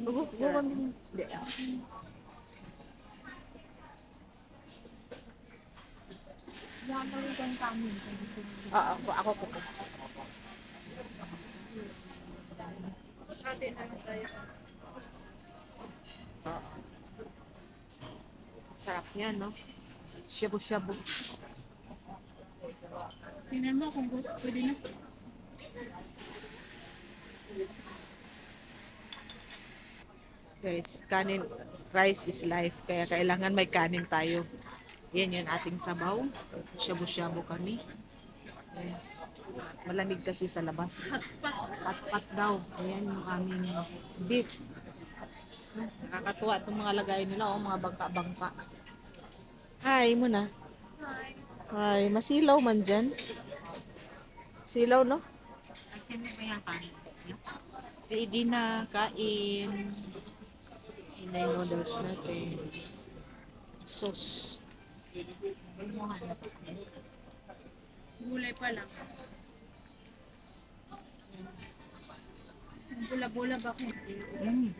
Gugu, gugu kami. Hindi. ah. Oo, ako, ako po. Oo. Sarap yan, no? Shabu-shabu. Tingnan mo kung gusto, pwede na. Guys, kanin, rice is life. Kaya kailangan may kanin tayo. Yan yung ating sabaw. Shabu-shabu kami. Ayan. Malamig kasi sa labas. Pat-pat daw. Ayan yung aming beef. Nakakatuwa itong mga lagay nila. Oh, mga bangka-bangka. Hi muna. Hi. Masilaw man dyan. Silaw, no? Kasi may bayang kanin. Ready na, kain. Na yung noodles natin. Sauce. Gulay pa lang. Ang Bula-bula ba kung Mm.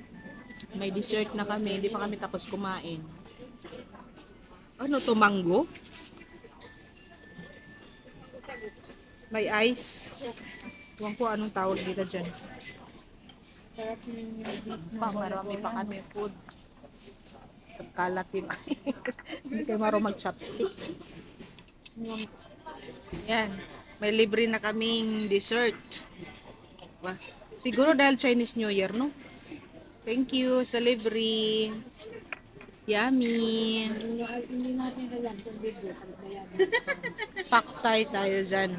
May dessert na kami. Hindi pa kami tapos kumain. Ano to, mango? May ice. Huwag ko anong tawag dito dyan. Sarap yung Pa, marami pa kami food. Kalat yung Hindi kayo maro mag-chopstick. Yan. May libre na kaming dessert. Wah. Siguro dahil Chinese New Year, no? Thank you sa libre. Yummy. Hindi natin alam kung video. Paktay tayo dyan.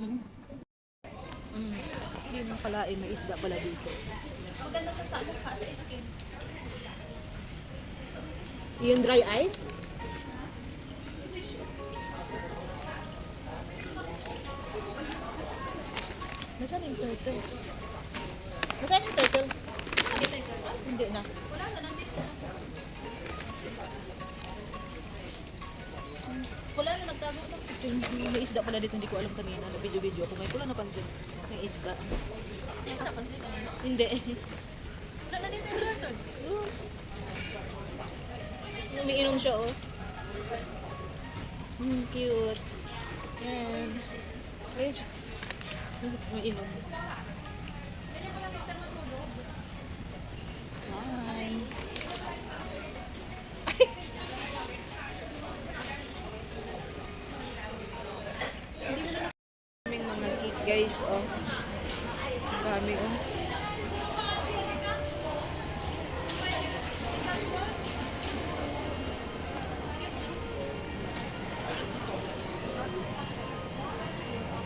Mm. Mo pala eh, may isda pala dito. Maganda ka sa ano ka, sa skin. Yung dry ice? Nasaan yung turtle? Nasaan yung turtle? Hindi na. Wala na nagtago na. Yung, yung may isda pala dito, hindi ko alam kanina. Na video-video ako. Ko lang napansin. May isda. Hindi. Wala na dito yung record. Umiinom siya, oh. Hmm, cute. Yan. Ayun siya. Umiinom. Hi.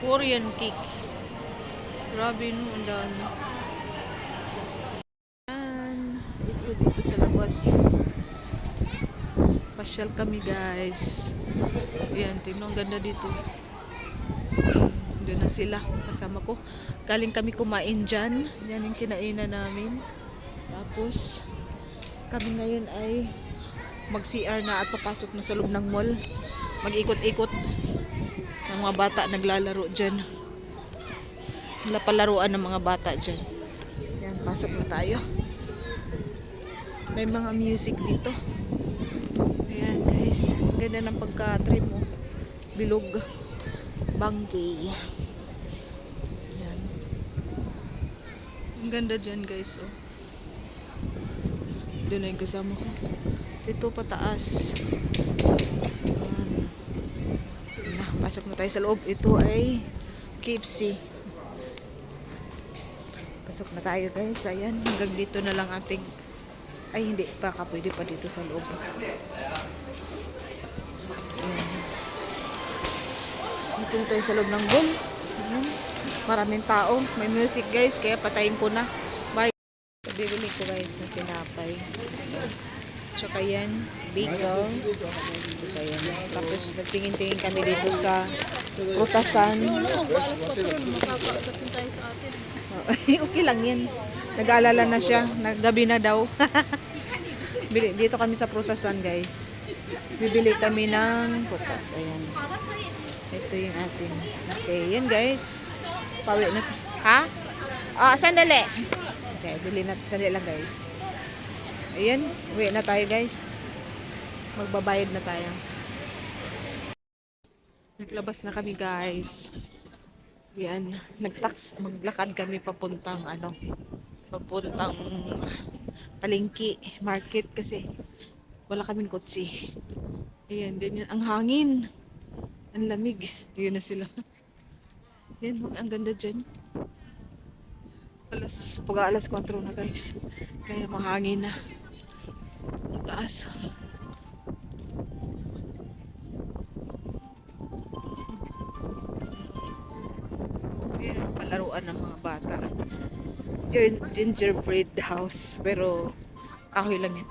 Korean cake. Grabe no, ang dami. Yan. Ito dito sa labas. Pasyal kami guys. Ayan, tingnan ganda dito. Doon na sila. Kasama ko. Galing kami kumain dyan. Yan yung kinainan namin. Tapos, kami ngayon ay mag-CR na at papasok na sa loob ng mall. Mag-ikot-ikot. Mga bata naglalaro dyan. Wala palaruan ng mga bata dyan. Yan, pasok na tayo. May mga music dito. Ayan guys. Ganda ng pagka-trim mo. Bilog. Bangkay. Ayan. Ang ganda dyan guys. Oh. Doon na yung kasama ko. Ito pataas. Ayan. Na, pasok na tayo sa loob. Ito ay KFC. Pasok na tayo guys. Ayan, hanggang dito na lang ating ay hindi pa pwede pa dito sa loob. Ayan. Dito na tayo sa loob ng bowl. Ayan. Maraming tao. May music guys, kaya patayin ko na. Bye. Bibili ko guys ng tinapay. Tsaka yan, bagel. Tsaka yan. Tapos nagtingin-tingin kami dito sa atin. okay lang yan. Nag-aalala na siya. Naggabi na daw. Dito kami sa prutasan guys. Bibili kami ng prutas. Ayan. Ito yung atin. Okay, yan guys. Pawi na. Ha? Ah, sandali. Okay, bili na. Sandali lang guys. Ayan, uwi na tayo guys. Magbabayad na tayo. Naglabas na kami guys. Yan, nagtax, maglakad kami papuntang ano, papuntang palengke, market kasi wala kaming kotse. Ayan, ganyan. Ang hangin. Ang lamig. Ayun na sila. Yan, ang ganda dyan. Alas, pag alas 4 na guys. Kaya mahangin na. Yan ang palaruan ng mga bata. Gin- Gingerbread house. Pero kahoy lang yan.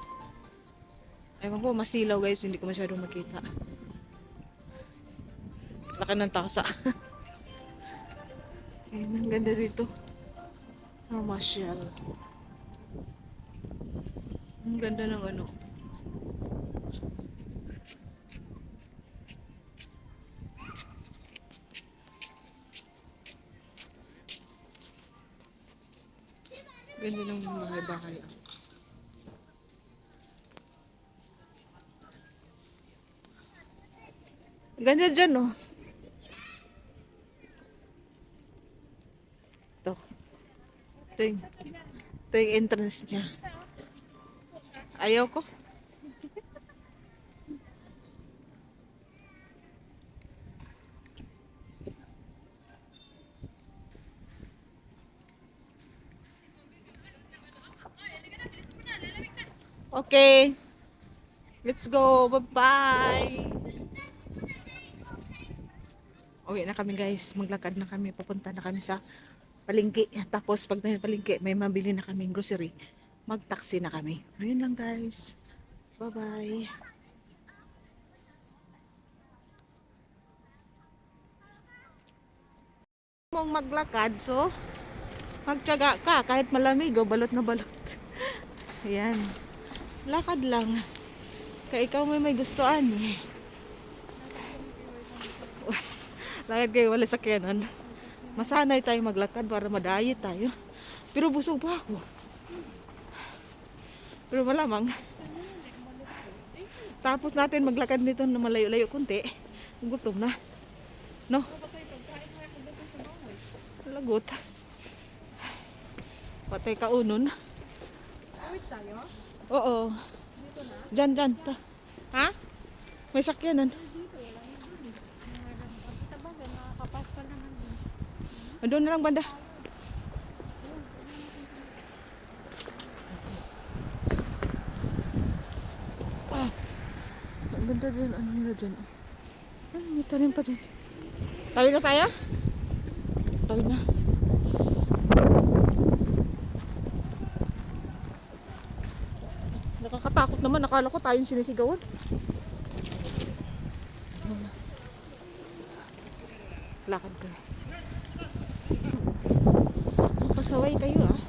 Ewan ko, masilaw guys. Hindi ko masyadong makita. Laki ng tasa. Ayun, ang ganda dito. Oh, masyal. Ang ganda ng ano. Ganda ng bahay-bahay. ah. Ganda dyan, oh. Ito. Ito yung, ito yung entrance niya. Ayaw ko. Okay. Let's go. Bye-bye. Uwi na kami guys. Maglakad na kami. Papunta na kami sa palengke. Tapos pag na palengke, may mabili na kaming grocery. Mag-taxi na kami. Ayun lang guys. Bye-bye. mong maglakad, so magtiyaga ka kahit malamig o balot na balot. Ayan. Lakad lang. Kaya ikaw may may gustuan eh. Lakad kayo wala sakyanan. Masanay tayo maglakad para madayit tayo. Pero busog pa ako. Pero malamang. Tapos natin maglakad nito na malayo-layo kunti. Gutom na. No? Lagot. Patay ka unon. Awit tayo? Oo. Diyan, diyan. Ta. Ha? May sakyanan. Din. Andun na lang banda. Ah, ang ganda dyan. Ano nila dyan? Ay, may tanim pa dyan. Tawid na tayo? Tawid na. Naman. Nakala ko tayong sinisigawan. Lakad ka. Pasaway kayo ah.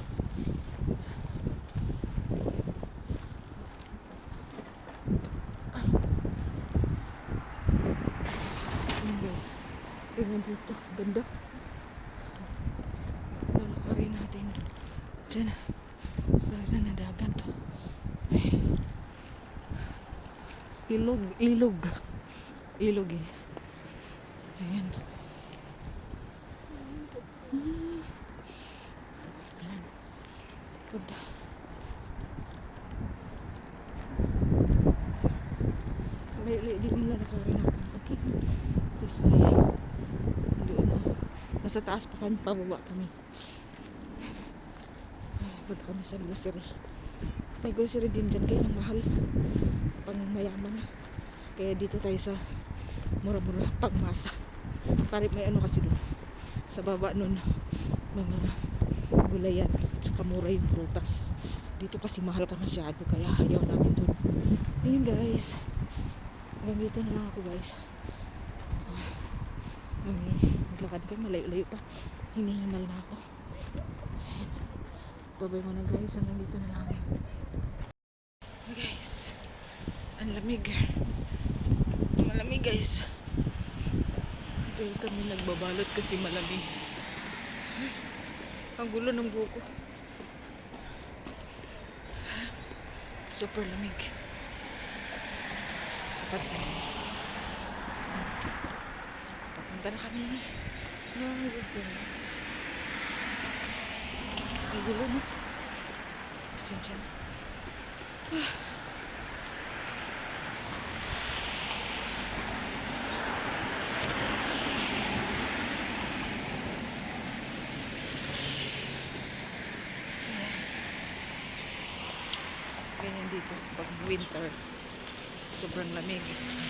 Guys. Tingnan dito. Ganda. Lalakarin natin. Diyan. Ganda na dagat. Ay. Ilog. Ilog. Ilog eh. Ayan. Ganda. Layo-layo din yung lalakarin natin. Okay. Tapos may doon na. Nasa taas pa kami, pababa kami. Ay, punta kami sa grocery. May grocery din dyan kaya mahal. Pang mayaman. Kaya dito tayo sa mura-mura pagmasa. Pare may ano kasi doon. Sa baba nun, mga gulayan. Tsaka mura yung prutas. Dito kasi mahal ka masyado kaya ayaw namin doon. Ayun guys. Hanggang dito na lang ako guys. Ah, Mami, maglakad ka, malayo-layo pa. Hinihinal na ako. Babay mo na guys, hanggang dito na lang. Ang lamig. Malamig guys. Dahil kami nagbabalot kasi malamig. Ang gulo ng buko. Super lamig. Dapat Papunta na kami. No, listen. Ang gulo no. Pasensya na. Ganyan dito. Pag winter, sobrang lamig.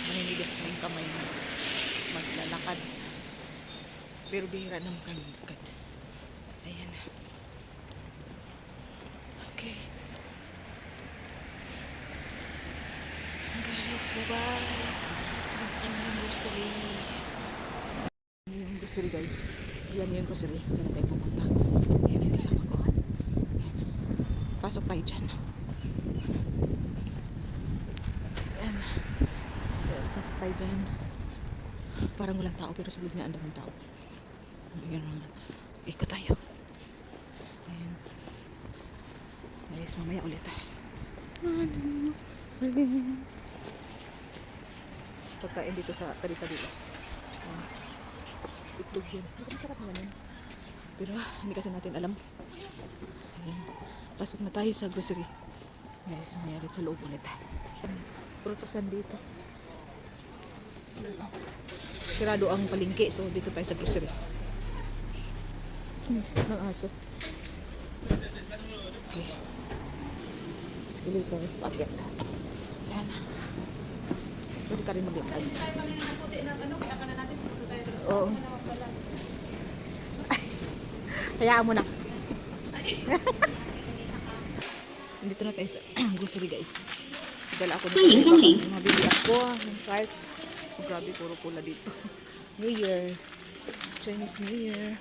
Maninigas na yung kamay mo. Maglalakad. Pero bihira naman kami magkad. Ayan. Okay. Guys, bye-bye. Punta kami ng grocery. Yan yung grocery guys. Yan yung grocery. Diyan na tayo pumunta. Yan yung kasama ko. Pasok tayo dyan. Yan. Yan, Pasok tayo dyan. Parang walang tao pero sa niya ang daming tao. Ayan naman. Ikot tayo. Ayan. Guys, mamaya ulit ah. Pagkain dito sa tabi-tabi. Ayan. Itlog yun. Hindi masarap naman yun. Pero ah, hindi kasi natin alam. Ayan. Pasok na tayo sa grocery. Guys, ulit sa loob ulit ah. Prutusan dito. Sirado ang palingki, so dito tayo sa grocery. Hmm, ng aso. Okay. Escalator, basket. Yan. Pwede ka rin maglipad. Oo. Hayaan mo na. Dito na tayo sa grocery guys. Dala ako dito. Mabili ako ng cart. Grabe, puro pula dito. New Year. Chinese New Year.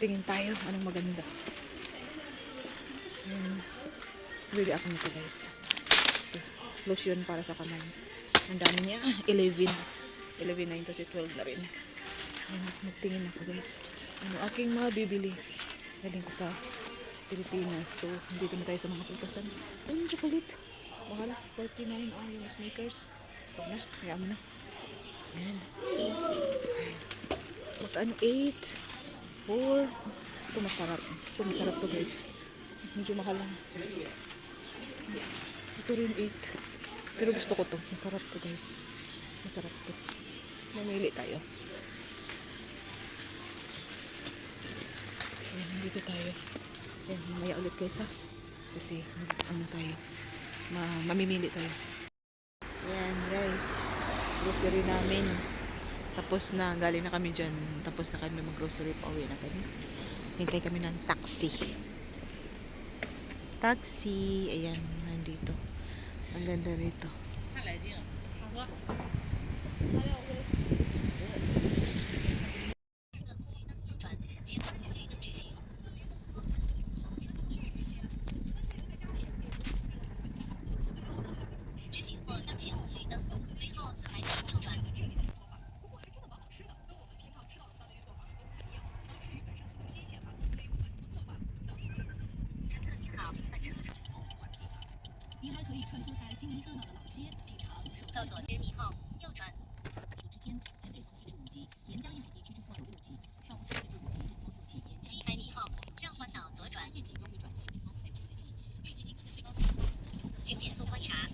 Tingin tayo. Anong maganda. Ayan. Bili ako nito guys. Tapos, Lotion para sa kamay. Ang dami niya. 11. 11 na yun. Tapos 12 na rin. Ayan, magtingin ako guys. Ano aking mga bibili. Galing ko sa Pilipinas. So, dito na tayo sa mga putasan. Ayun, chocolate. Mahal. 49. Ah, yung sneakers. Huwag na. Kaya mo na. Ayan. Magkano? 8. 4. Ito masarap. Ito masarap to guys. Medyo mahal lang. Ito rin 8. Pero gusto ko to. Masarap to guys. Masarap to. Mamili tayo. Ayan, dito tayo. Ayan, mamaya ulit guys ha. Kasi, ano tayo. Ma mamimili tayo. Ayan. Grocery namin. Tapos na, galing na kami dyan. Tapos na kami mag-grocery pa uwi na kami. Hintay kami ng taxi. Taxi. Ayan, nandito. Ang ganda rito. 穿梭在心灵热闹的老街品尝手抓左热闹后手右转。北方四至五级沿江一百地区之后六级上午十度至五六级沿一百米后绕左转。夜景公路转。西北方三至四级预计今天的最高气温请减速观察